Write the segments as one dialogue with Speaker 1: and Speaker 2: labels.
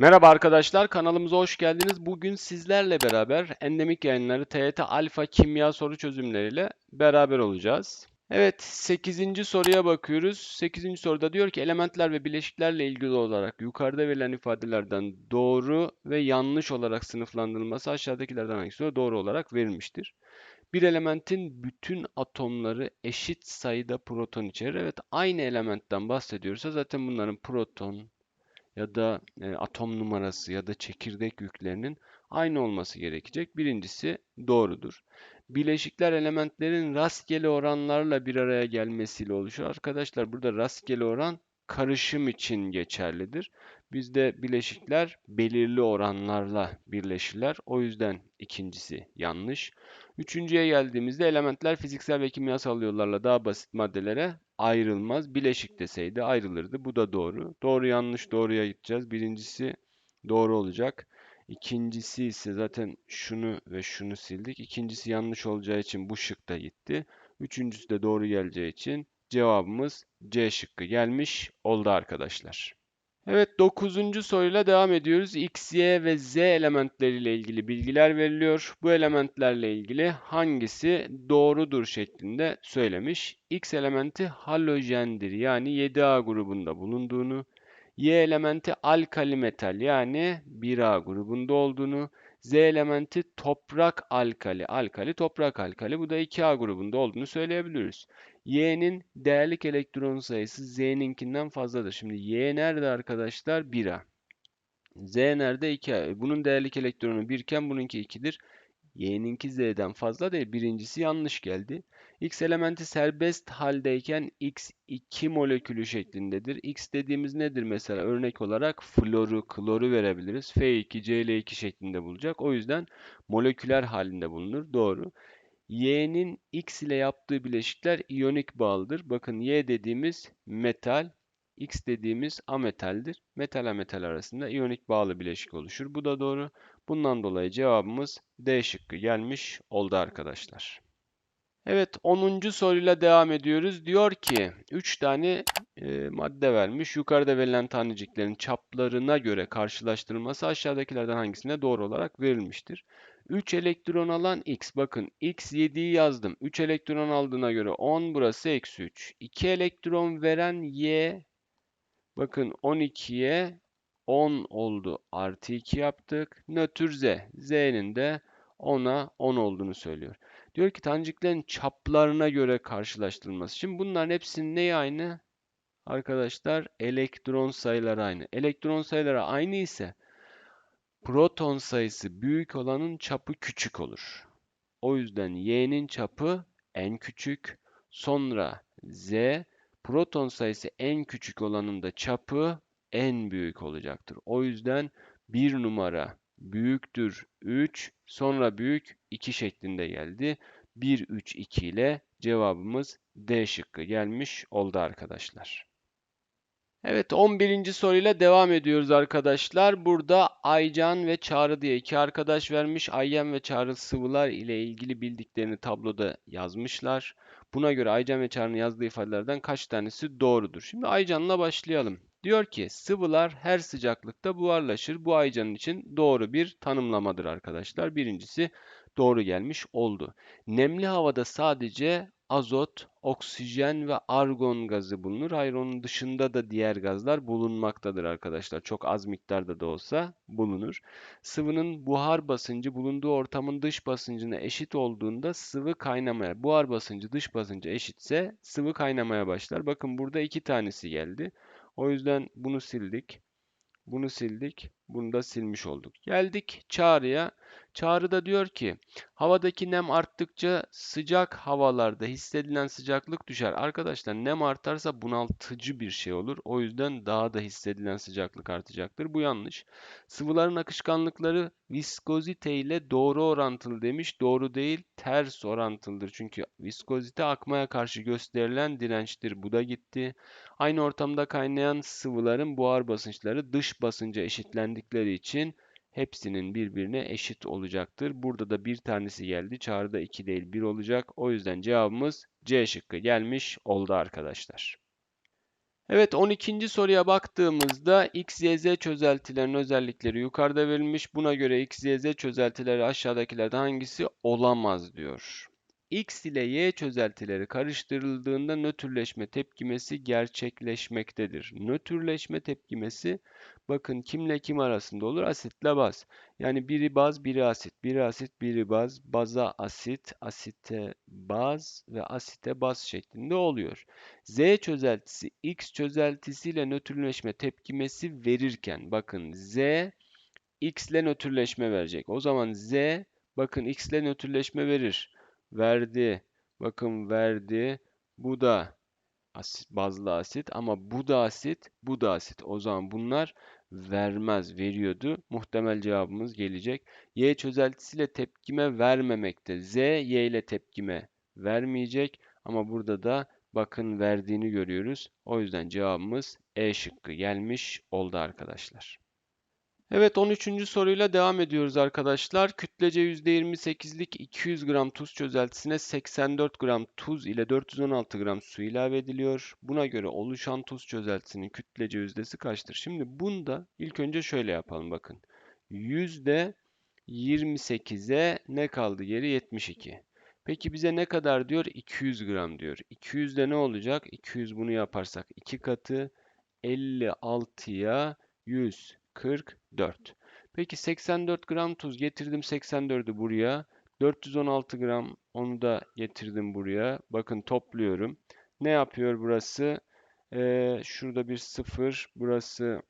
Speaker 1: Merhaba arkadaşlar, kanalımıza hoş geldiniz. Bugün sizlerle beraber endemik yayınları TYT Alfa Kimya soru çözümleriyle beraber olacağız. Evet, 8. soruya bakıyoruz. 8. soruda diyor ki elementler ve bileşiklerle ilgili olarak yukarıda verilen ifadelerden doğru ve yanlış olarak sınıflandırılması aşağıdakilerden hangisi doğru olarak verilmiştir. Bir elementin bütün atomları eşit sayıda proton içerir. Evet, aynı elementten bahsediyorsa zaten bunların proton, ya da e, atom numarası ya da çekirdek yüklerinin aynı olması gerekecek. Birincisi doğrudur. Bileşikler elementlerin rastgele oranlarla bir araya gelmesiyle oluşuyor. Arkadaşlar burada rastgele oran karışım için geçerlidir. Bizde bileşikler belirli oranlarla birleşirler. O yüzden ikincisi yanlış. Üçüncüye geldiğimizde elementler fiziksel ve kimyasal yollarla daha basit maddelere ayrılmaz. Bileşik deseydi ayrılırdı. Bu da doğru. Doğru yanlış doğruya gideceğiz. Birincisi doğru olacak. İkincisi ise zaten şunu ve şunu sildik. İkincisi yanlış olacağı için bu şık da gitti. Üçüncüsü de doğru geleceği için cevabımız C şıkkı gelmiş oldu arkadaşlar. Evet 9. soruyla devam ediyoruz. X, Y ve Z elementleriyle ilgili bilgiler veriliyor. Bu elementlerle ilgili hangisi doğrudur şeklinde söylemiş. X elementi halojendir yani 7A grubunda bulunduğunu, Y elementi alkali metal yani 1A grubunda olduğunu, Z elementi toprak alkali, alkali toprak alkali bu da 2A grubunda olduğunu söyleyebiliriz. Y'nin değerlik elektron sayısı Z'ninkinden fazladır. Şimdi Y nerede arkadaşlar? 1A. Z nerede? 2A. Bunun değerlik elektronu 1 iken bununki 2'dir. Y'ninki Z'den fazla değil. Birincisi yanlış geldi. X elementi serbest haldeyken X 2 molekülü şeklindedir. X dediğimiz nedir mesela? Örnek olarak floru, kloru verebiliriz. F2, Cl2 şeklinde bulacak. O yüzden moleküler halinde bulunur. Doğru. Y'nin X ile yaptığı bileşikler iyonik bağlıdır. Bakın Y dediğimiz metal, X dediğimiz ametaldir. Metal ametal arasında iyonik bağlı bileşik oluşur. Bu da doğru. Bundan dolayı cevabımız D şıkkı gelmiş oldu arkadaşlar. Evet 10. soruyla devam ediyoruz. Diyor ki 3 tane e, madde vermiş. Yukarıda verilen taneciklerin çaplarına göre karşılaştırılması aşağıdakilerden hangisine doğru olarak verilmiştir. 3 elektron alan X. Bakın X 7'yi yazdım. 3 elektron aldığına göre 10 burası eksi 3. 2 elektron veren Y. Bakın 12'ye 10 oldu. Artı 2 yaptık. Nötr Z. Z'nin de 10'a 10 olduğunu söylüyor. Diyor ki taneciklerin çaplarına göre karşılaştırılması. Şimdi bunların hepsinin neyi aynı? Arkadaşlar elektron sayıları aynı. Elektron sayıları aynı ise proton sayısı büyük olanın çapı küçük olur. O yüzden y'nin çapı en küçük. Sonra z proton sayısı en küçük olanın da çapı en büyük olacaktır. O yüzden bir numara büyüktür 3 sonra büyük 2 şeklinde geldi. 1 3 2 ile cevabımız D şıkkı gelmiş oldu arkadaşlar. Evet 11. soruyla devam ediyoruz arkadaşlar. Burada Aycan ve Çağrı diye iki arkadaş vermiş. Ayyan ve Çağrı sıvılar ile ilgili bildiklerini tabloda yazmışlar. Buna göre Aycan ve Çağrı'nın yazdığı ifadelerden kaç tanesi doğrudur? Şimdi Aycan'la başlayalım. Diyor ki sıvılar her sıcaklıkta buharlaşır. Bu Aycan'ın için doğru bir tanımlamadır arkadaşlar. Birincisi doğru gelmiş oldu. Nemli havada sadece azot, oksijen ve argon gazı bulunur. Hayır onun dışında da diğer gazlar bulunmaktadır arkadaşlar. Çok az miktarda da olsa bulunur. Sıvının buhar basıncı bulunduğu ortamın dış basıncına eşit olduğunda sıvı kaynamaya, buhar basıncı dış basıncı eşitse sıvı kaynamaya başlar. Bakın burada iki tanesi geldi. O yüzden bunu sildik. Bunu sildik. Bunu da silmiş olduk. Geldik çağrıya. Çağrıda diyor ki havadaki nem arttıkça sıcak havalarda hissedilen sıcaklık düşer. Arkadaşlar nem artarsa bunaltıcı bir şey olur. O yüzden daha da hissedilen sıcaklık artacaktır. Bu yanlış. Sıvıların akışkanlıkları viskozite ile doğru orantılı demiş. Doğru değil, ters orantılıdır. Çünkü viskozite akmaya karşı gösterilen dirençtir. Bu da gitti. Aynı ortamda kaynayan sıvıların buhar basınçları dış basınca eşitlendikleri için hepsinin birbirine eşit olacaktır. Burada da bir tanesi geldi. Çağrıda 2 değil 1 olacak. O yüzden cevabımız C şıkkı gelmiş oldu arkadaşlar. Evet 12. soruya baktığımızda x, y, z çözeltilerin özellikleri yukarıda verilmiş. Buna göre x, y, z çözeltileri aşağıdakilerden hangisi olamaz diyor. X ile Y çözeltileri karıştırıldığında nötrleşme tepkimesi gerçekleşmektedir. Nötrleşme tepkimesi bakın kimle kim arasında olur? Asitle baz. Yani biri baz, biri asit. Biri asit, biri baz. Baza asit, asite baz ve asite baz şeklinde oluyor. Z çözeltisi X çözeltisiyle nötrleşme tepkimesi verirken bakın Z X ile nötrleşme verecek. O zaman Z bakın X ile nötrleşme verir verdi. Bakın verdi. Bu da asit, bazlı asit ama bu da asit, bu da asit. O zaman bunlar vermez, veriyordu. Muhtemel cevabımız gelecek. Y çözeltisiyle tepkime vermemekte. Z, Y ile tepkime vermeyecek. Ama burada da bakın verdiğini görüyoruz. O yüzden cevabımız E şıkkı gelmiş oldu arkadaşlar. Evet 13. soruyla devam ediyoruz arkadaşlar. Kütlece %28'lik 200 gram tuz çözeltisine 84 gram tuz ile 416 gram su ilave ediliyor. Buna göre oluşan tuz çözeltisinin kütlece yüzdesi kaçtır? Şimdi bunda ilk önce şöyle yapalım bakın. %28'e ne kaldı geri? 72. Peki bize ne kadar diyor? 200 gram diyor. 200'de ne olacak? 200 bunu yaparsak 2 katı 56'ya 100. 44. Peki 84 gram tuz getirdim 84'ü buraya. 416 gram onu da getirdim buraya. Bakın topluyorum. Ne yapıyor burası? Ee, şurada bir 0. Burası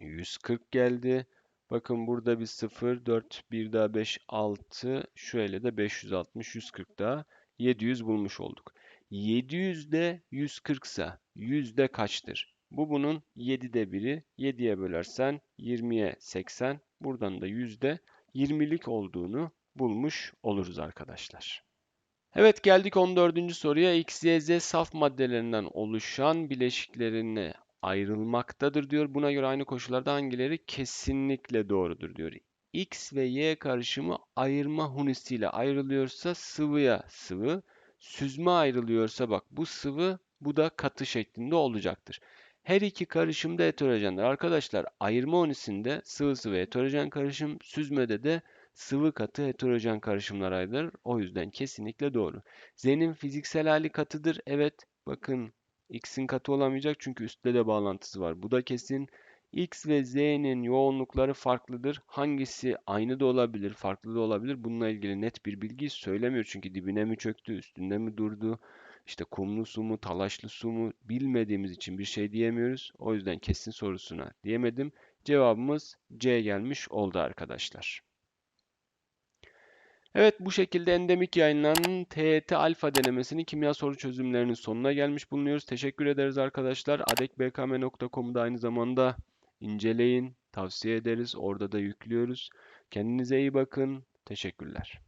Speaker 1: 140 geldi. Bakın burada bir 0, 4, 1 daha 5, 6. Şöyle de 560, 140 daha 700 bulmuş olduk. 700'de 140 ise yüzde kaçtır? Bu bunun 7'de biri. 7'ye bölersen 20'ye 80. Buradan da yüzde 20'lik olduğunu bulmuş oluruz arkadaşlar. Evet geldik 14. soruya. X, Y, Z saf maddelerinden oluşan bileşiklerine ayrılmaktadır diyor. Buna göre aynı koşullarda hangileri kesinlikle doğrudur diyor. X ve Y karışımı ayırma hunisiyle ayrılıyorsa sıvıya sıvı, süzme ayrılıyorsa bak bu sıvı bu da katı şeklinde olacaktır. Her iki karışım da heterojendir. Arkadaşlar ayırma unisinde sıvı sıvı heterojen karışım, süzmede de sıvı katı heterojen karışımlar ayrılır. O yüzden kesinlikle doğru. Z'nin fiziksel hali katıdır. Evet bakın X'in katı olamayacak çünkü üstte de bağlantısı var. Bu da kesin. X ve Z'nin yoğunlukları farklıdır. Hangisi aynı da olabilir, farklı da olabilir. Bununla ilgili net bir bilgi söylemiyor. Çünkü dibine mi çöktü, üstünde mi durdu, işte kumlu su mu, talaşlı su mu bilmediğimiz için bir şey diyemiyoruz. O yüzden kesin sorusuna diyemedim. Cevabımız C gelmiş oldu arkadaşlar. Evet bu şekilde endemik yayınlanan TET alfa denemesinin kimya soru çözümlerinin sonuna gelmiş bulunuyoruz. Teşekkür ederiz arkadaşlar. adekbkm.com'da aynı zamanda inceleyin, tavsiye ederiz. Orada da yüklüyoruz. Kendinize iyi bakın. Teşekkürler.